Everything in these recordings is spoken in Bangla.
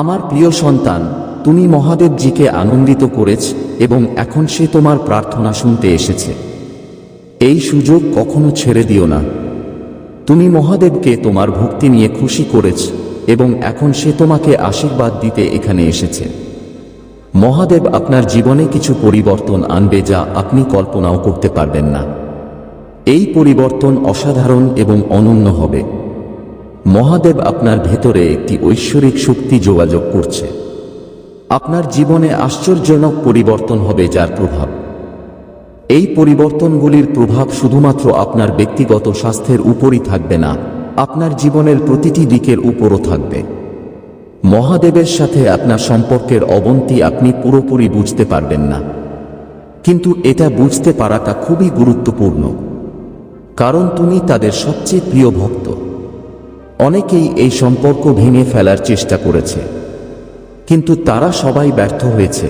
আমার প্রিয় সন্তান, তুমি মহাদেবজিকে আনন্দিত করেছ এবং এখন সে তোমার প্রার্থনা শুনতে এসেছে। এই সুযোগ কখনো ছেড়ে দিও না। তুমি মহাদেবকে তোমার ভক্তি নিয়ে খুশি করেছ এবং এখন সে তোমাকে আশীর্বাদ দিতে এখানে এসেছে। মহাদেব আপনার জীবনে কিছু পরিবর্তন আনবে যা আপনি কল্পনাও করতে পারবেন না। এই পরিবর্তন অসাধারণ এবং অনন্য হবে। মহাদেব আপনার ভেতরে একটি ঐশ্বরিক শক্তি যোগাযোগ করছে। আপনার জীবনে আশ্চর্যজনক পরিবর্তন হবে যার প্রভাব। এই পরিবর্তনগুলির প্রভাব শুধুমাত্র আপনার ব্যক্তিগত স্বাস্থ্যের উপরই থাকবে না, আপনার জীবনের প্রতিটি দিকের উপরও থাকবে। মহাদেবের সাথে আপনার সম্পর্কের অবনতি আপনি পুরোপুরি বুঝতে পারবেন না। কিন্তু এটা বুঝতে পারাটা খুবই গুরুত্বপূর্ণ। কারণ তুমি তাদের সবচেয়ে প্রিয় ভক্ত। অনেকেই এই সম্পর্ক ভেঙে ফেলার চেষ্টা করেছে। কিন্তু তারা সবাই ব্যর্থ হয়েছে।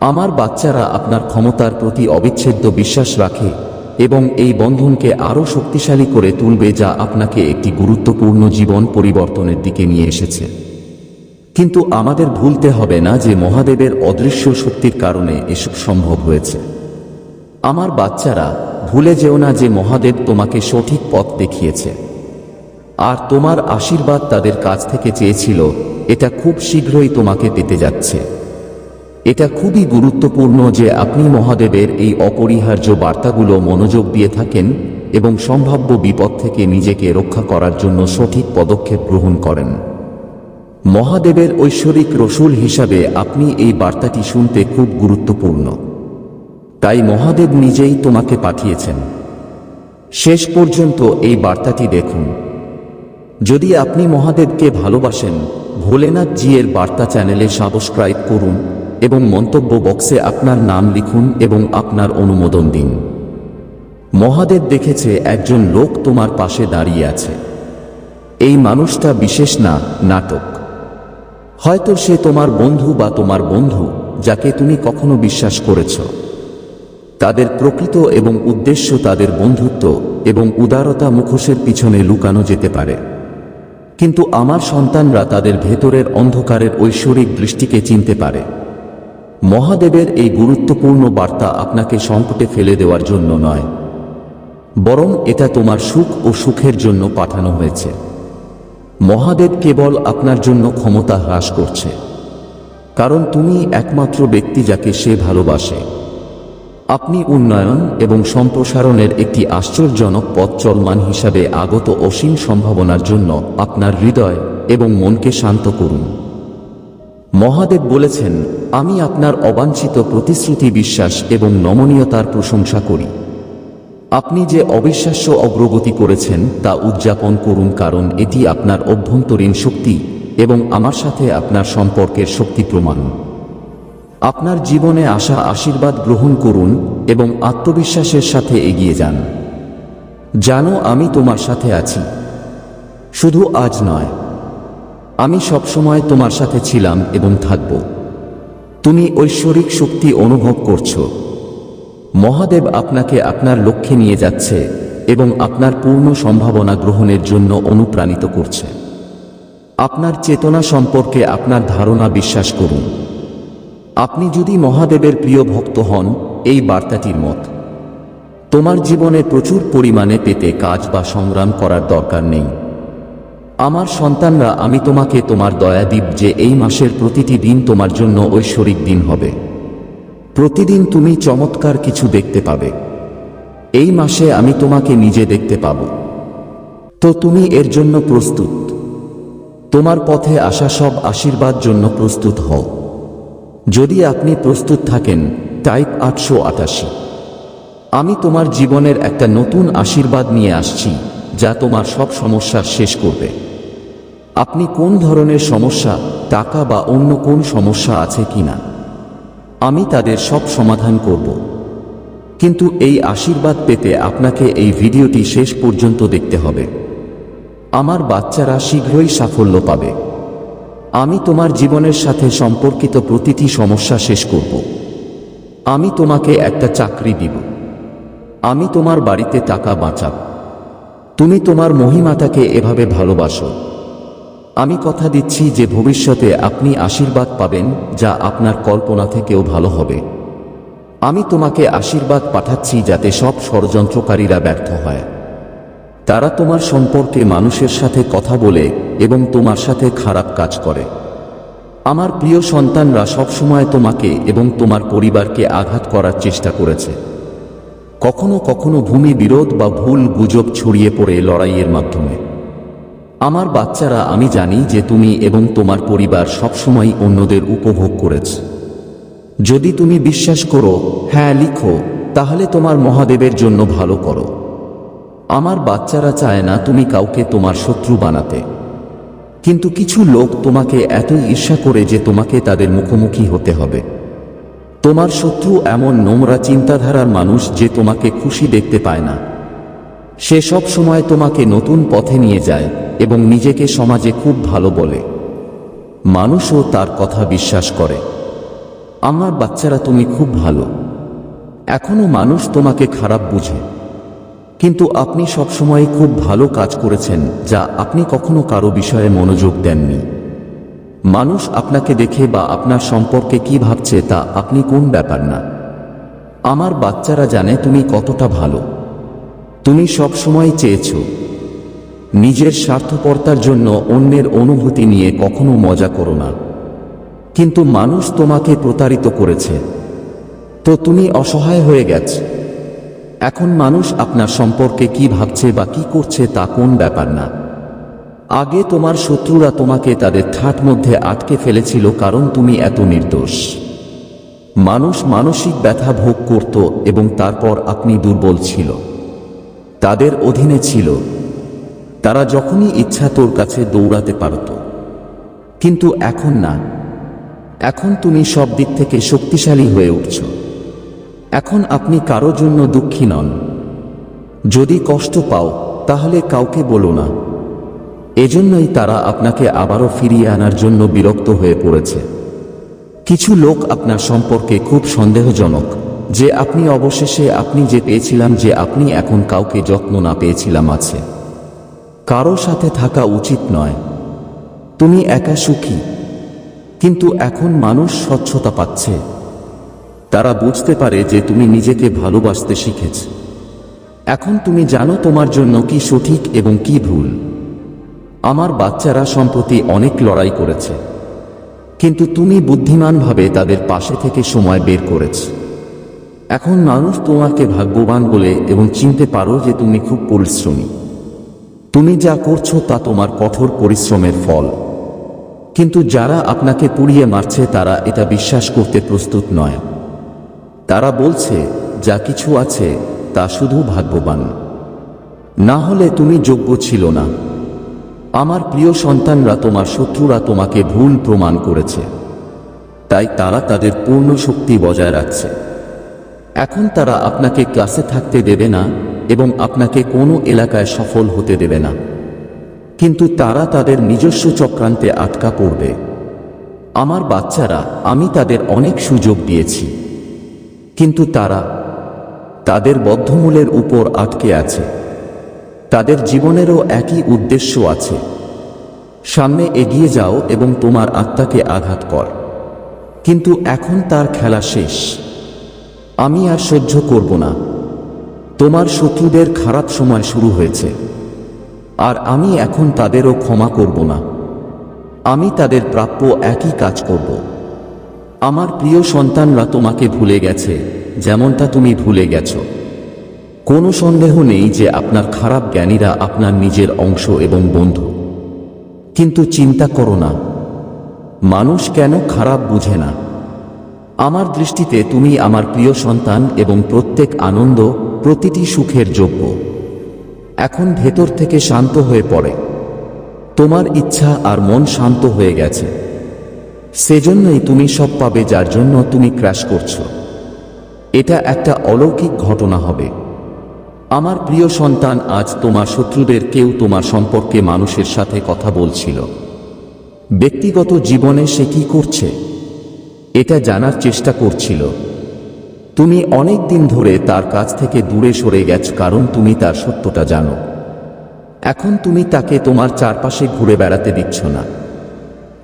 আমার বাচ্চারা আপনার ক্ষমতার প্রতি অবিচ্ছেদ্য বিশ্বাস রাখে এবং এই বন্ধনকে আরও শক্তিশালী করে তুলবে যা আপনাকে একটি গুরুত্বপূর্ণ জীবন পরিবর্তনের দিকে নিয়ে এসেছে। কিন্তু আমাদের ভুলতে হবে না যে মহাদেবের অদৃশ্য শক্তির কারণে এসব সম্ভব হয়েছে। আমার বাচ্চারা, ভুলে যেও না যে মহাদেব তোমাকে সঠিক পথ দেখিয়েছে। আর তোমার আশীর্বাদ তাদের কাছ থেকে চেয়েছিল, এটা খুব শীঘ্রই তোমাকে পেতে যাচ্ছে। এটা খুবই গুরুত্বপূর্ণ যে আপনি মহাদেবের এই অপরিহার্য বার্তাগুলো মনোযোগ দিয়ে থাকেন এবং সম্ভাব্য বিপদ থেকে নিজেকে রক্ষা করার জন্য সঠিক পদক্ষেপ গ্রহণ করেন। মহাদেবের ঐশ্বরিক রসুল হিসাবে আপনি এই বার্তাটি শুনতে খুব গুরুত্বপূর্ণ। তাই মহাদেব নিজেই তোমাকে পাঠিয়েছেন। শেষ পর্যন্ত এই বার্তাটি দেখুন। যদি আপনি মহাদেবকে ভালোবাসেন, ভোলেনাথ জি এর বার্তা চ্যানেলে সাবস্ক্রাইব করুন এবং মন্তব্য বক্সে আপনার নাম লিখুন এবং আপনার অনুমোদন দিন। মহাদেব দেখেছে একজন লোক তোমার পাশে দাঁড়িয়ে আছে। এই মানুষটা বিশেষ না, নাটক। হয়তো সে তোমার বন্ধু বা তোমার বন্ধু, যাকে তুমি কখনো বিশ্বাস করেছ। তাদের প্রকৃত এবং উদ্দেশ্য তাদের বন্ধুত্ব এবং উদারতা মুখোশের পিছনে লুকানো যেতে পারে। কিন্তু আমার সন্তানরা তাদের ভেতরের অন্ধকারের ঐশ্বরিক দৃষ্টিকে চিনতে পারে। মহাদেবের এই গুরুত্বপূর্ণ বার্তা আপনাকে সংকটে ফেলে দেওয়ার জন্য নয়, বরং এটা তোমার সুখ ও সুখের জন্য পাঠানো হয়েছে। মহাদেব কেবল আপনার জন্য ক্ষমতা হ্রাস করছে, কারণ তুমি একমাত্র ব্যক্তি যাকে সে ভালোবাসে। আপনি উন্নয়ন এবং সম্প্রসারণের একটি আশ্চর্যজনক পথ চলমান হিসাবে আগত অসীম সম্ভাবনার জন্য আপনার হৃদয় এবং মনকে শান্ত করুন। মহাদেব বলেছেন, আমি আপনার অবাঞ্ছিত প্রতিশ্রুতি বিশ্বাস এবং নমনীয়তার প্রশংসা করি। আপনি যে অবিশ্বাস্য অগ্রগতি করেছেন তা উদযাপন করুন কারণ এটি আপনার অভ্যন্তরীণ শক্তি এবং আমার সাথে আপনার সম্পর্কের শক্তি প্রমাণ। আপনার জীবনে আসা আশীর্বাদ গ্রহণ করুন এবং আত্মবিশ্বাসের সাথে এগিয়ে যান। জানো আমি তোমার সাথে আছি। শুধু আজ নয়। আমি সবসময় তোমার সাথে ছিলাম এবং থাকব। তুমি ঐশ্বরিক শক্তি অনুভব করছ। মহাদেব আপনাকে আপনার লক্ষ্যে নিয়ে যাচ্ছে এবং আপনার পূর্ণ সম্ভাবনা গ্রহণের জন্য অনুপ্রাণিত করছে। আপনার চেতনা সম্পর্কে আপনার ধারণা বিশ্বাস করুন। আপনি যদি মহাদেবের প্রিয় ভক্ত হন, এই বার্তাটির মত। তোমার জীবনে প্রচুর পরিমাণে পেতে কাজ বা সংগ্রাম করার দরকার নেই। আমার সন্তানরা, আমি তোমাকে তোমার দয়া দিব যে এই মাসের প্রতিটি দিন তোমার জন্য ঐশ্বরিক দিন হবে। প্রতিদিন তুমি চমৎকার কিছু দেখতে পাবে। এই মাসে আমি তোমাকে নিজে দেখতে পাব। তো তুমি এর জন্য প্রস্তুত। তোমার পথে আসা সব আশীর্বাদ জন্য প্রস্তুত হও। যদি আপনি প্রস্তুত থাকেন, টাইপ আটশো আটাশি। আমি তোমার জীবনের একটা নতুন আশীর্বাদ নিয়ে আসছি, যা তোমার সব সমস্যার শেষ করবে। আপনি কোন ধরনের সমস্যা, টাকা বা অন্য কোন সমস্যা আছে কিনা? আমি তাদের সব সমাধান করব। কিন্তু এই আশীর্বাদ পেতে আপনাকে এই ভিডিওটি শেষ পর্যন্ত দেখতে হবে। আমার বাচ্চারা শীঘ্রই সাফল্য পাবে। আমি তোমার জীবনের সাথে সম্পর্কিত প্রতিটি সমস্যা শেষ করব। আমি তোমাকে একটা চাকরি দিব। আমি তোমার বাড়িতে টাকা বাঁচাব। তুমি তোমার মহিমাতাকে এভাবে ভালোবাসো। আমি কথা দিচ্ছি যে ভবিষ্যতে আপনি আশীর্বাদ পাবেন, যা আপনার কল্পনা থেকেও ভালো হবে। আমি তোমাকে আশীর্বাদ পাঠাচ্ছি যাতে সব ষড়যন্ত্রকারীরা ব্যর্থ হয়। তারা তোমার সম্পর্কে মানুষের সাথে কথা বলে এবং তোমার সাথে খারাপ কাজ করে। আমার প্রিয় সন্তানরা সবসময় তোমাকে এবং তোমার পরিবারকে আঘাত করার চেষ্টা করেছে। কখনো কখনো ভূমি বিরোধ বা ভুল গুজব ছড়িয়ে পড়ে লড়াইয়ের মাধ্যমে। আমার বাচ্চারা, আমি জানি যে তুমি এবং তোমার পরিবার সবসময় অন্যদের উপভোগ করেছ। যদি তুমি বিশ্বাস করো হ্যাঁ লিখো, তাহলে তোমার মহাদেবের জন্য ভালো করো। আমার বাচ্চারা চায় না তুমি কাউকে তোমার শত্রু বানাতে। কিন্তু কিছু লোক তোমাকে এত ঈর্ষা করে যে তোমাকে তাদের মুখোমুখি হতে হবে। তোমার শত্রু এমন নোংরা চিন্তাধারার মানুষ যে তোমাকে খুশি দেখতে পায় না। সে সব সময় তোমাকে নতুন পথে নিয়ে যায় এবং নিজেকে সমাজে খুব ভালো বলে। মানুষও তার কথা বিশ্বাস করে। আমার বাচ্চারা তুমি খুব ভালো। এখনও মানুষ তোমাকে খারাপ বুঝে। কিন্তু আপনি সবসময় খুব ভালো কাজ করেছেন, যা আপনি কখনো কারও বিষয়ে মনোযোগ দেননি। মানুষ আপনাকে দেখে বা আপনার সম্পর্কে কি ভাবছে তা আপনি কোন ব্যাপার না। আমার বাচ্চারা জানে তুমি কতটা ভালো। তুমি সব সময় চেয়েছ নিজের স্বার্থপরতার জন্য অন্যের অনুভূতি নিয়ে কখনো মজা করো না। কিন্তু মানুষ তোমাকে প্রতারিত করেছে। তো তুমি অসহায় হয়ে গেছ। এখন মানুষ আপনার সম্পর্কে কি ভাবছে বা কি করছে তা কোন ব্যাপার না। আগে তোমার শত্রুরা তোমাকে তাদের ঠাট মধ্যে আটকে ফেলেছিল কারণ তুমি এত নির্দোষ। মানুষ মানসিক ব্যথা ভোগ করত এবং তারপর আপনি দুর্বল ছিল। তাদের অধীনে ছিল। তারা যখনই ইচ্ছা তোর কাছে দৌড়াতে পারত। কিন্তু এখন না। এখন তুমি সব দিক থেকে শক্তিশালী হয়ে উঠছ। এখন আপনি কারও জন্য দুঃখী নন। যদি কষ্ট পাও, তাহলে কাউকে বলো না। এজন্যই তারা আপনাকে আবারও ফিরিয়ে আনার জন্য বিরক্ত হয়ে পড়েছে। কিছু লোক আপনার সম্পর্কে খুব সন্দেহজনক, যে আপনি অবশেষে আপনি যে পেয়েছিলাম, যে আপনি এখন কাউকে যত্ন না পেয়েছিলাম আছে। কারও সাথে থাকা উচিত নয়। তুমি একা সুখী, কিন্তু এখন মানুষ স্বচ্ছতা পাচ্ছে। তারা বুঝতে পারে যে তুমি নিজেকে ভালোবাসতে শিখেছ। এখন তুমি জানো তোমার জন্য কি সঠিক এবং কি ভুল। আমার বাচ্চারা সম্প্রতি অনেক লড়াই করেছে। কিন্তু তুমি বুদ্ধিমানভাবে তাদের পাশে থেকে সময় বের করেছ। এখন মানুষ তোমাকে ভাগ্যবান বলে এবং চিনতে পারো যে তুমি খুব পরিশ্রমী। তুমি যা করছ তা তোমার কঠোর পরিশ্রমের ফল। কিন্তু যারা আপনাকে পুড়িয়ে মারছে তারা এটা বিশ্বাস করতে প্রস্তুত নয়। তারা বলছে, যা কিছু আছে, তা শুধু ভাগ্যবান। না হলে তুমি যোগ্য ছিল না। আমার প্রিয় সন্তানরা তোমার শত্রুরা তোমাকে ভুল প্রমাণ করেছে। তাই তারা তাদের পূর্ণ শক্তি বজায় রাখছে। এখন তারা আপনাকে ক্লাসে থাকতে দেবে না এবং আপনাকে কোনো এলাকায় সফল হতে দেবে না। কিন্তু তারা তাদের নিজস্ব চক্রান্তে আটকা পড়বে। আমার বাচ্চারা, আমি তাদের অনেক সুযোগ দিয়েছি। কিন্তু তারা তাদের বদ্ধমূলের উপর আটকে আছে। তাদের জীবনেরও একই উদ্দেশ্য আছে। সামনে এগিয়ে যাও এবং তোমার আত্মাকে আঘাত কর। কিন্তু এখন তার খেলা শেষ। আমি আর সহ্য করব না। তোমার শত্রুদের খারাপ সময় শুরু হয়েছে। আর আমি এখন তাদেরও ক্ষমা করব না। আমি তাদের প্রাপ্য একই কাজ করব। আমার প্রিয় সন্তানরা তোমাকে ভুলে গেছে, যেমনটা তুমি ভুলে গেছো। কোনো সন্দেহ নেই যে আপনার খারাপ জ্ঞানীরা আপনার নিজের অংশ এবং বন্ধু। কিন্তু চিন্তা করো না। মানুষ কেন খারাপ বুঝে না? আমার দৃষ্টিতে তুমি আমার প্রিয় সন্তান এবং প্রত্যেক আনন্দ, প্রতিটি সুখের যোগ্য। এখন ভেতর থেকে শান্ত হয়ে পড়ে। তোমার ইচ্ছা আর মন শান্ত হয়ে গেছে। সেজন্যই তুমি সব পাবে যার জন্য তুমি ক্র্যাশ করছ। এটা একটা অলৌকিক ঘটনা হবে। আমার প্রিয় সন্তান, আজ তোমার শত্রুদের কেউ তোমার সম্পর্কে মানুষের সাথে কথা বলছিল। ব্যক্তিগত জীবনে সে কি করছে, এটা জানার চেষ্টা করছিল। তুমি অনেক দিন ধরে তার কাছ থেকে দূরে সরে গেছ, কারণ তুমি তার সত্যটা জানো। এখন তুমি তাকে তোমার চারপাশে ঘুরে বেড়াতে দিচ্ছ না।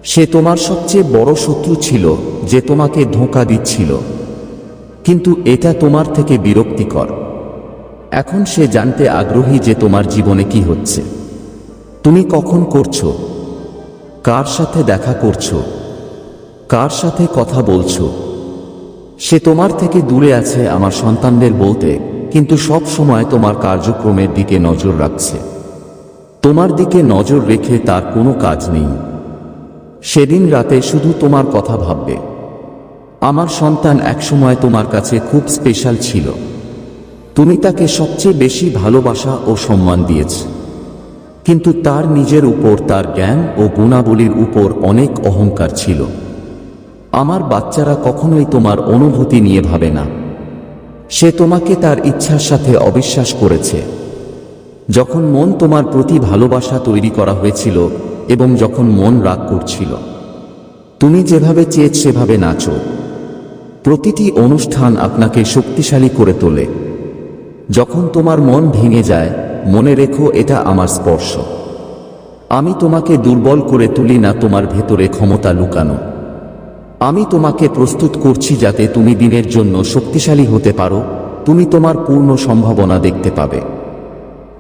সে তোমার সবচেয়ে বড় শত্রু ছিল, যে তোমাকে ধোঁকা দিচ্ছিল। কিন্তু এটা তোমার থেকে বিরক্তিকর। এখন সে জানতে আগ্রহী যে তোমার জীবনে কি হচ্ছে। তুমি কখন করছ? কার সাথে দেখা করছ? কার সাথে কথা বলছো? সে তোমার থেকে দূরে আছে আমার সন্তানদের বলতে, কিন্তু সব সময় তোমার কার্যক্রমের দিকে নজর রাখছে। তোমার দিকে নজর রেখে তার কোনো কাজ নেই। সেদিন রাতে শুধু তোমার কথা ভাববে। আমার সন্তান একসময় তোমার কাছে খুব স্পেশাল ছিল। তুমি তাকে সবচেয়ে বেশি ভালোবাসা ও সম্মান দিয়েছ। কিন্তু তার নিজের উপর তার জ্ঞান ও গুণাবলীর উপর অনেক অহংকার ছিল। আমার বাচ্চারা কখনোই তোমার অনুভূতি নিয়ে ভাবে না। সে তোমাকে তার ইচ্ছার সাথে অবিশ্বাস করেছে। যখন মন তোমার প্রতি ভালোবাসা তৈরি করা হয়েছিল এবং যখন মন রাগ করছিল, তুমি যেভাবে চেয়েছ সেভাবে নাচো। প্রতিটি অনুষ্ঠান আপনাকে শক্তিশালী করে তোলে। যখন তোমার মন ভেঙে যায়, মনে রেখো এটা আমার স্পর্শ। আমি তোমাকে দুর্বল করে তুলি না তোমার ভেতরে ক্ষমতা লুকানো। আমি তোমাকে প্রস্তুত করছি যাতে তুমি দিনের জন্য শক্তিশালী হতে পারো, তুমি তোমার পূর্ণ সম্ভাবনা দেখতে পাবে।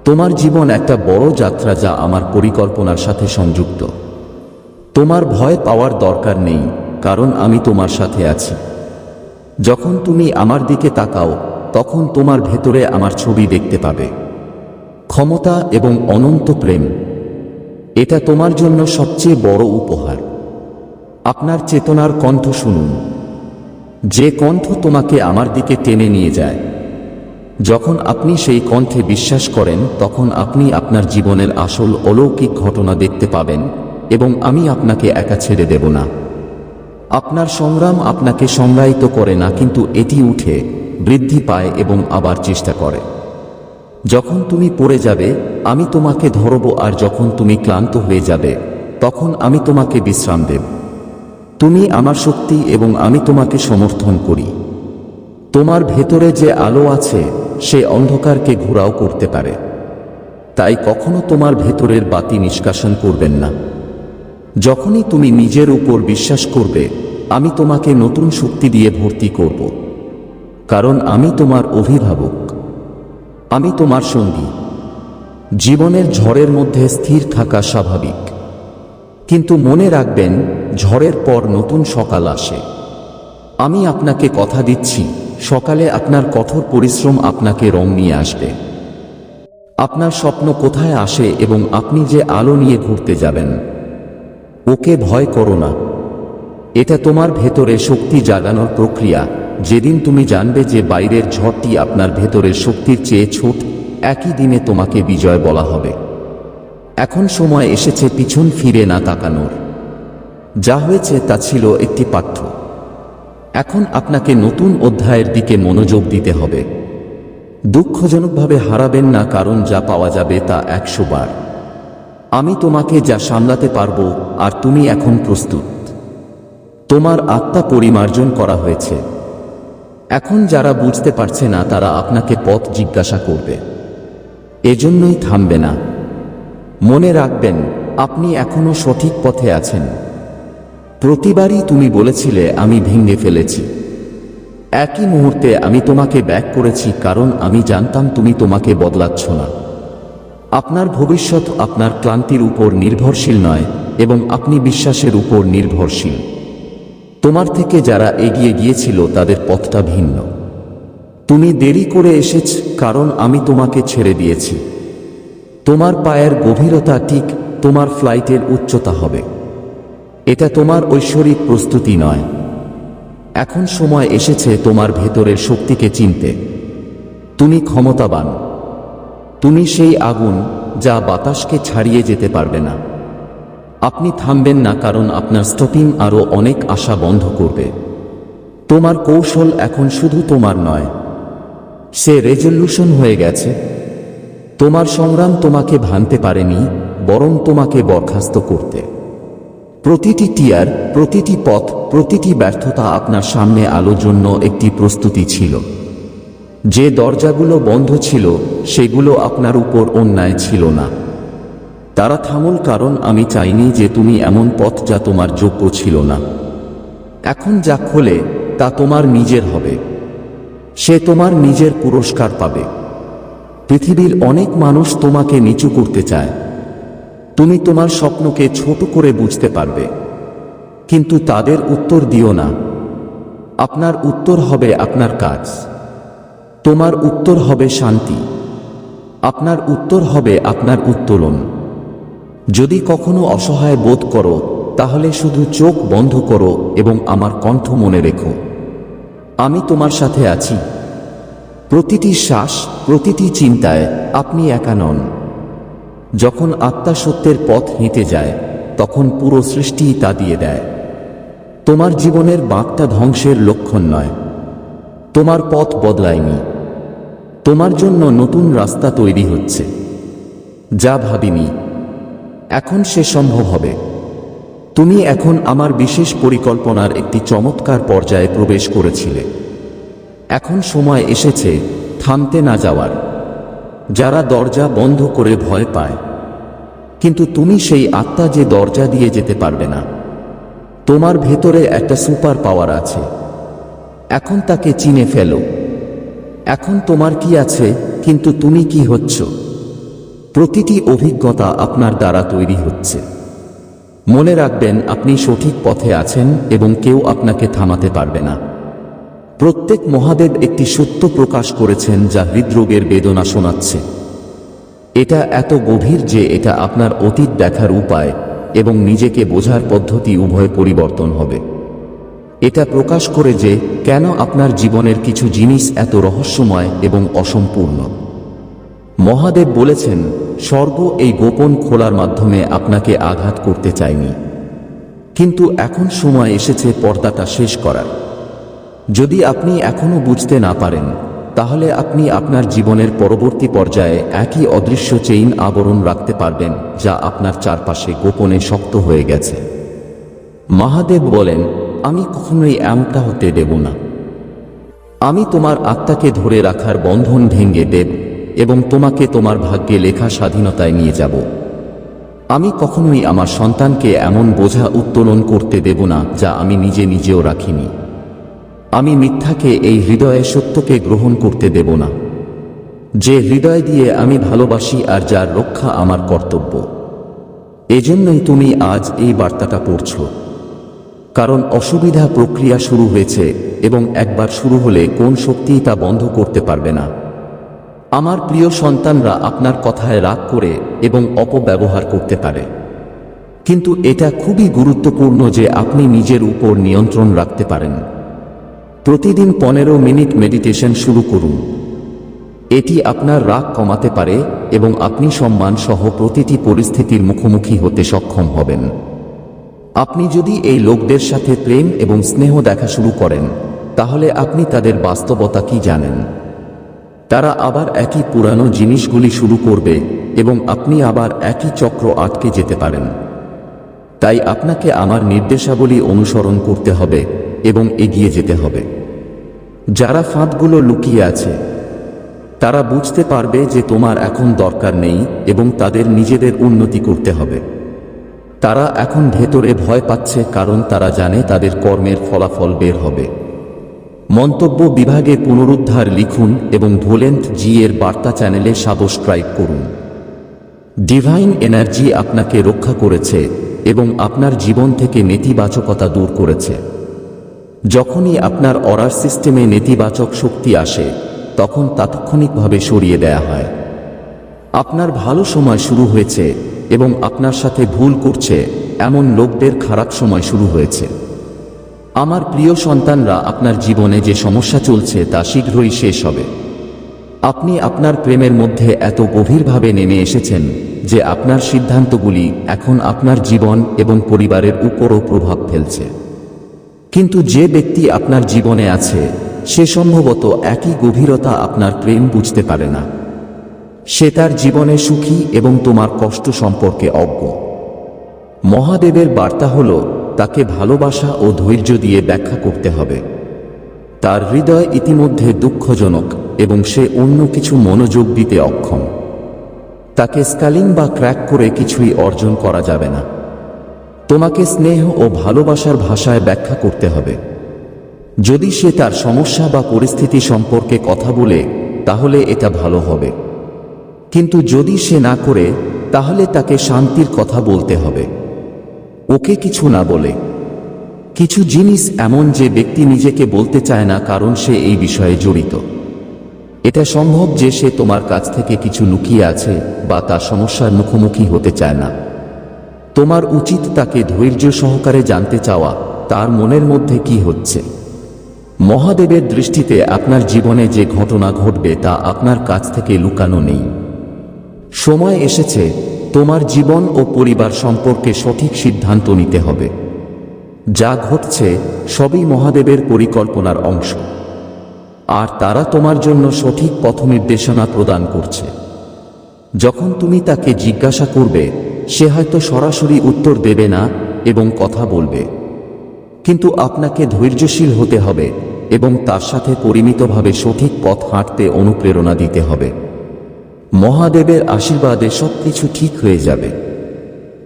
তোমার জীবন একটা বড় যাত্রা যা আমার পরিকল্পনার সাথে সংযুক্ত। তোমার ভয় পাওয়ার দরকার নেই, কারণ আমি তোমার সাথে আছি। যখন তুমি আমার দিকে তাকাও, তখন তোমার ভেতরে আমার ছবি দেখতে পাবে। ক্ষমতা এবং অনন্ত প্রেম, এটা তোমার জন্য সবচেয়ে বড় উপহার। আপনার চেতনার কণ্ঠ শুনুন। যে কণ্ঠ তোমাকে আমার দিকে টেনে নিয়ে যায় যখন আপনি সেই কণ্ঠে বিশ্বাস করেন, তখন আপনি আপনার জীবনের আসল অলৌকিক ঘটনা দেখতে পাবেন এবং আমি আপনাকে একা ছেড়ে দেব না। আপনার সংগ্রাম আপনাকে সংজ্ঞায়িত করে না, কিন্তু এটি উঠে, বৃদ্ধি পায় এবং আবার চেষ্টা করে। যখন তুমি পড়ে যাবে, আমি তোমাকে ধরব আর যখন তুমি ক্লান্ত হয়ে যাবে, তখন আমি তোমাকে বিশ্রাম দেব। তুমি আমার শক্তি এবং আমি তোমাকে সমর্থন করি। তোমার ভেতরে যে আলো আছে সে অন্ধকারকে ঘোরাও করতে পারে। তাই কখনো তোমার ভেতরের বাতি নিষ্কাশন করবেন না। যখনই তুমি নিজের উপর বিশ্বাস করবে, আমি তোমাকে নতুন শক্তি দিয়ে ভর্তি করব। কারণ আমি তোমার অভিভাবক। আমি তোমার সঙ্গী। জীবনের ঝড়ের মধ্যে স্থির থাকা স্বাভাবিক। কিন্তু মনে রাখবেন, ঝড়ের পর নতুন সকাল আসে। আমি আপনাকে কথা দিচ্ছি। সকালে আপনার কঠোর পরিশ্রম আপনাকে রং নিয়ে আসবে। আপনার স্বপ্ন কোথায় আসে এবং আপনি যে আলো নিয়ে ঘুরতে যাবেন, ওকে ভয় করো না। এটা তোমার ভেতরে শক্তি জাগানোর প্রক্রিয়া। যেদিন তুমি জানবে যে বাইরের ঝড়টি আপনার ভেতরের শক্তির চেয়ে ছোট, একই দিনে তোমাকে বিজয় বলা হবে। এখন সময় এসেছে পিছন ফিরে না তাকানোর। যা হয়েছে তা ছিল একটি পাঠ্য। এখন আপনাকে নতুন অধ্যায়ের দিকে মনোযোগ দিতে হবে। দুঃখজনকভাবে হারাবেন না কারণ যা পাওয়া যাবে তা একশো বার। আমি তোমাকে যা সামলাতে পারব, আর তুমি এখন প্রস্তুত। তোমার আত্মা পরিমার্জন করা হয়েছে। এখন যারা বুঝতে পারছে না, তারা আপনাকে পথ জিজ্ঞাসা করবে। এজন্যই থামবে না। মনে রাখবেন, আপনি এখনও সঠিক পথে আছেন। প্রতিবারই তুমি বলেছিলে, আমি ভেঙে ফেলেছি। একই মুহূর্তে আমি তোমাকে ব্যাক করেছি, কারণ আমি জানতাম তুমি তোমাকে বদলাচ্ছ না। আপনার ভবিষ্যৎ আপনার ক্লান্তির উপর নির্ভরশীল নয়, এবং আপনি বিশ্বাসের উপর নির্ভরশীল। তোমার থেকে যারা এগিয়ে গিয়েছিল, তাদের পথটা ভিন্ন। তুমি দেরি করে এসেছ, কারণ আমি তোমাকে ছেড়ে দিয়েছি। তোমার পায়ের গভীরতা ঠিক তোমার ফ্লাইটের উচ্চতা হবে। এটা তোমার ঐশ্বরিক প্রস্তুতি নয়। এখন সময় এসেছে তোমার ভেতরের শক্তিকে চিনতে। তুমি ক্ষমতাবান। তুমি সেই আগুন যা বাতাসকে ছাড়িয়ে যেতে পারবে না। আপনি থামবেন না কারণ আপনার স্টপিং আরও অনেক আশা বন্ধ করবে। তোমার কৌশল এখন শুধু তোমার নয়। সে রেজলিউশন হয়ে গেছে। তোমার সংগ্রাম তোমাকে ভাঙতে পারেনি, বরং তোমাকে বরখাস্ত করতে। প্রতিটি টিয়ার, প্রতিটি পথ, প্রতিটি ব্যর্থতা আপনার সামনে আলোর জন্য একটি প্রস্তুতি ছিল। যে দরজাগুলো বন্ধ ছিল, সেগুলো আপনার উপর অন্যায় ছিল না। তারা থামল কারণ আমি চাইনি যে তুমি এমন পথ যা তোমার যোগ্য ছিল না। এখন যা খোলে, তা তোমার নিজের হবে। সে তোমার নিজের পুরস্কার পাবে। পৃথিবীর অনেক মানুষ তোমাকে নিচু করতে চায়। তুমি তোমার স্বপ্নকে ছোট করে বুঝতে পারবে। কিন্তু তাদের উত্তর দিও না। আপনার উত্তর হবে আপনার কাজ। তোমার উত্তর হবে শান্তি। আপনার উত্তর হবে আপনার উত্তোলন। যদি কখনো অসহায় বোধ করো, তাহলে শুধু চোখ বন্ধ করো এবং আমার কণ্ঠ মনে রেখো। আমি তোমার সাথে আছি। প্রতিটি শ্বাস, প্রতিটি চিন্তায় আপনি একা নন। যখন আত্মা সত্যের পথ হেঁটে যায়, তখন পুরো সৃষ্টি তা দিয়ে দেয়। তোমার জীবনের বাঁকটা ধ্বংসের লক্ষণ নয়। তোমার পথ বদলায়নি। তোমার জন্য নতুন রাস্তা তৈরি হচ্ছে। যা ভাবিনি, এখন সে সম্ভব হবে। তুমি এখন আমার বিশেষ পরিকল্পনার একটি চমৎকার পর্যায়ে প্রবেশ করেছিলে। এখন সময় এসেছে থামতে না যাওয়ার। যারা দরজা বন্ধ করে ভয় পায় কিন্তু তুমি সেই আত্মা যে দরজা দিয়ে যেতে পারবে না। তোমার ভেতরে একটা সুপার পাওয়ার আছে। এখন তাকে চিনে ফেলো। এখন তোমার কি আছে, কিন্তু তুমি কি হচ্ছ? প্রতিটি অভিজ্ঞতা আপনার দ্বারা তৈরি হচ্ছে। মনে রাখবেন, আপনি সঠিক পথে আছেন এবং কেউ আপনাকে থামাতে পারবে না। প্রত্যেক মহাদেব একটি সত্য প্রকাশ করেছেন যা হৃদরোগের বেদনা শোনাচ্ছে। এটা এত গভীর যে এটা আপনার অতীত দেখার উপায় এবং নিজেকে বোঝার পদ্ধতি উভয় পরিবর্তন হবে। এটা প্রকাশ করে যে কেন আপনার জীবনের কিছু জিনিস এত রহস্যময় এবং অসম্পূর্ণ। মহাদেব বলেছেন, স্বর্গ এই গোপন খোলার মাধ্যমে আপনাকে আঘাত করতে চায়নি। কিন্তু এখন সময় এসেছে পর্দাটা শেষ করার। যদি আপনি এখনও বুঝতে না পারেন তাহলে আপনি আপনার জীবনের পরবর্তী পর্যায়ে একই অদৃশ্য চেইন আবরণ রাখতে পারবেন, যা আপনার চারপাশে গোপনে শক্ত হয়ে গেছে। মহাদেব বলেন, আমি কখনোই এমনটা হতে দেব না। আমি তোমার আত্মাকে ধরে রাখার বন্ধন ভেঙে দেব এবং তোমাকে তোমার ভাগ্যে লেখা স্বাধীনতায় নিয়ে যাব। আমি কখনোই আমার সন্তানকে এমন বোঝা উত্তোলন করতে দেব না, যা আমি নিজে নিজেও রাখিনি। আমি মিথ্যাকে এই হৃদয়ে সত্যকে গ্রহণ করতে দেব না। যে হৃদয় দিয়ে আমি ভালোবাসি আর যার রক্ষা আমার কর্তব্য। এজন্যই তুমি আজ এই বার্তাটা পড়ছ। কারণ অসুবিধা প্রক্রিয়া শুরু হয়েছে এবং একবার শুরু হলে কোন শক্তিই তা বন্ধ করতে পারবে না। আমার প্রিয় সন্তানরা আপনার কথায় রাগ করে এবং অপব্যবহার করতে পারে। কিন্তু এটা খুবই গুরুত্বপূর্ণ যে আপনি নিজের উপর নিয়ন্ত্রণ রাখতে পারেন। প্রতিদিন পনেরো মিনিট মেডিটেশন শুরু করুন। এটি আপনার রাগ কমাতে পারে এবং আপনি সম্মান সহ প্রতিটি পরিস্থিতির মুখোমুখি হতে সক্ষম হবেন। আপনি যদি এই লোকদের সাথে প্রেম এবং স্নেহ দেখা শুরু করেন, তাহলে আপনি তাদের বাস্তবতা কি জানেন? তারা আবার একই পুরানো জিনিসগুলি শুরু করবে এবং আপনি আবার একই চক্র আটকে যেতে পারেন। তাই আপনাকে আমার নির্দেশাবলী অনুসরণ করতে হবে এবং এগিয়ে যেতে হবে। যারা ফাঁদগুলো লুকিয়ে আছে, তারা বুঝতে পারবে যে তোমার এখন দরকার নেই এবং তাদের নিজেদের উন্নতি করতে হবে। তারা এখন ভেতরে ভয় পাচ্ছে কারণ তারা জানে তাদের কর্মের ফলাফল বের হবে। মন্তব্য বিভাগে পুনরুদ্ধার লিখুন এবং ভোলেন্ট জি এর বার্তা চ্যানেলে সাবস্ক্রাইব করুন। ডিভাইন এনার্জি আপনাকে রক্ষা করেছে এবং আপনার জীবন থেকে নেতিবাচকতা দূর করেছে। যখনই আপনার অরার সিস্টেমে নেতিবাচক শক্তি আসে, তখন তাৎক্ষণিকভাবে সরিয়ে দেয়া হয়। আপনার ভালো সময় শুরু হয়েছে এবং আপনার সাথে ভুল করছে এমন লোকদের খারাপ সময় শুরু হয়েছে। আমার প্রিয় সন্তানরা, আপনার জীবনে যে সমস্যা চলছে তা শীঘ্রই শেষ হবে। আপনি আপনার প্রেমের মধ্যে এত গভীরভাবে নেমে এসেছেন যে আপনার সিদ্ধান্তগুলি এখন আপনার জীবন এবং পরিবারের উপরও প্রভাব ফেলছে। কিন্তু যে ব্যক্তি আপনার জীবনে আছে, সে সম্ভবত একই গভীরতা আপনার প্রেম বুঝতে পারে না। সে তার জীবনে সুখী এবং তোমার কষ্ট সম্পর্কে অজ্ঞ। মহাদেবের বার্তা হল, তাকে ভালোবাসা ও ধৈর্য দিয়ে ব্যাখ্যা করতে হবে। তার হৃদয় ইতিমধ্যে দুঃখজনক এবং সে অন্য কিছু মনোযোগ দিতে অক্ষম। তাকে স্কালিং বা ক্র্যাক করে কিছুই অর্জন করা যাবে না। তোমাকে স্নেহ ও ভালোবাসার ভাষায় ব্যাখ্যা করতে হবে। যদি সে তার সমস্যা বা পরিস্থিতি সম্পর্কে কথা বলে, তাহলে এটা ভালো হবে। কিন্তু যদি সে না করে, তাহলে তাকে শান্তির কথা বলতে হবে। ওকে কিছু না বলে। কিছু জিনিস এমন যে ব্যক্তি নিজেকে বলতে চায় না কারণ সে এই বিষয়ে জড়িত। এটা সম্ভব যে সে তোমার কাছ থেকে কিছু লুকিয়ে আছে বা তার সমস্যার মুখোমুখি হতে চায় না। তোমার উচিত তাকে ধৈর্য সহকারে জানতে চাওয়া, তার মনের মধ্যে কি হচ্ছে? মহাদেবের দৃষ্টিতে আপনার জীবনে যে ঘটনা ঘটবে তা আপনার কাছ থেকে লুকানো নেই। সময় এসেছে, তোমার জীবন ও পরিবার সম্পর্কে সঠিক সিদ্ধান্ত নিতে হবে। যা ঘটছে, সবই মহাদেবের পরিকল্পনার অংশ। আর তারা তোমার জন্য সঠিক পথ নির্দেশনা প্রদান করছে। যখন তুমি তাকে জিজ্ঞাসা করবে সে হয়তো সরাসরি উত্তর দেবে না এবং কথা বলবে। কিন্তু আপনাকে ধৈর্যশীল হতে হবে এবং তার সাথে পরিমিতভাবে সঠিক পথ হাঁটতে অনুপ্রেরণা দিতে হবে। মহাদেবের আশীর্বাদে সবকিছু ঠিক হয়ে যাবে।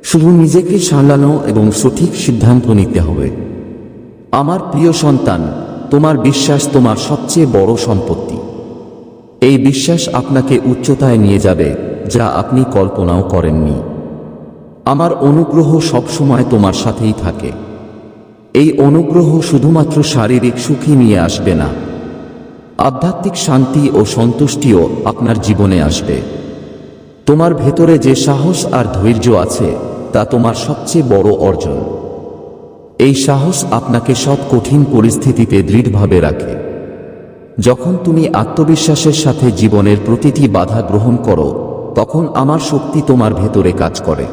শুধু নিজেকে সামলানো এবং সঠিক সিদ্ধান্ত নিতে হবে। আমার প্রিয় সন্তান, তোমার বিশ্বাস তোমার সবচেয়ে বড় সম্পত্তি। এই বিশ্বাস আপনাকে উচ্চতায় নিয়ে যাবে, যা আপনি কল্পনাও করেননি। আমার অনুগ্রহ সবসময় তোমার সাথেই থাকে। এই অনুগ্রহ শুধুমাত্র শারীরিক সুখী নিয়ে আসবে না। আধ্যাত্মিক শান্তি ও সন্তুষ্টিও আপনার জীবনে আসবে। তোমার ভেতরে যে সাহস আর ধৈর্য আছে, তা তোমার সবচেয়ে বড় অর্জন। এই সাহস আপনাকে সব কঠিন পরিস্থিতিতে দৃঢ়ভাবে রাখে। যখন তুমি আত্মবিশ্বাসের সাথে জীবনের প্রতিটি বাধা গ্রহণ করো, তখন আমার শক্তি তোমার ভেতরে কাজ করে।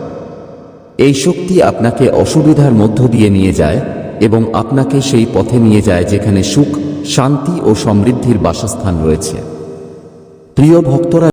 এই শক্তি আপনাকে অসুবিধার মধ্য দিয়ে নিয়ে যায় এবং আপনাকে সেই পথে নিয়ে যায় যেখানে সুখ, শান্তি ও সমৃদ্ধির বাসস্থান রয়েছে। প্রিয় ভক্তরা